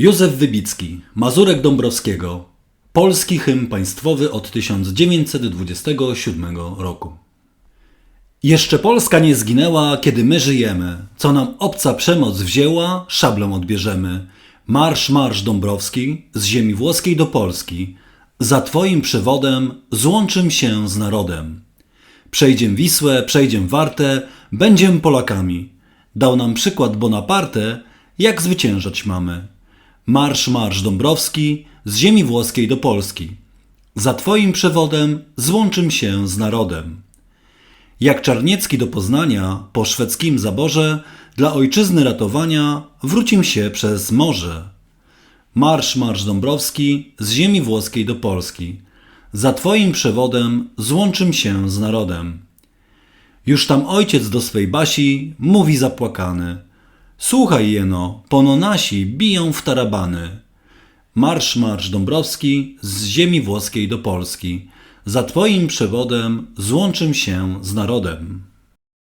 Józef Wybicki, Mazurek Dąbrowskiego. Polski hymn państwowy od 1927 roku. Jeszcze Polska nie zginęła, kiedy my żyjemy. Co nam obca przemoc wzięła, szablą odbierzemy. Marsz, marsz Dąbrowski, z ziemi włoskiej do Polski. Za Twoim przewodem złączym się z narodem. Przejdziem Wisłę, przejdziem Wartę, będziem Polakami. Dał nam przykład Bonaparte, jak zwyciężać mamy. Marsz, marsz Dąbrowski, z ziemi włoskiej do Polski. Za Twoim przewodem złączym się z narodem. Jak Czarniecki do Poznania po szwedzkim zaborze dla ojczyzny ratowania wrócim się przez morze. Marsz, marsz Dąbrowski, z ziemi włoskiej do Polski. Za Twoim przewodem złączym się z narodem. Już tam ojciec do swej Basi mówi zapłakany. Słuchaj jeno, pono nasi biją w tarabany. Marsz, marsz Dąbrowski, z ziemi włoskiej do Polski. Za Twoim przewodem złączym się z narodem.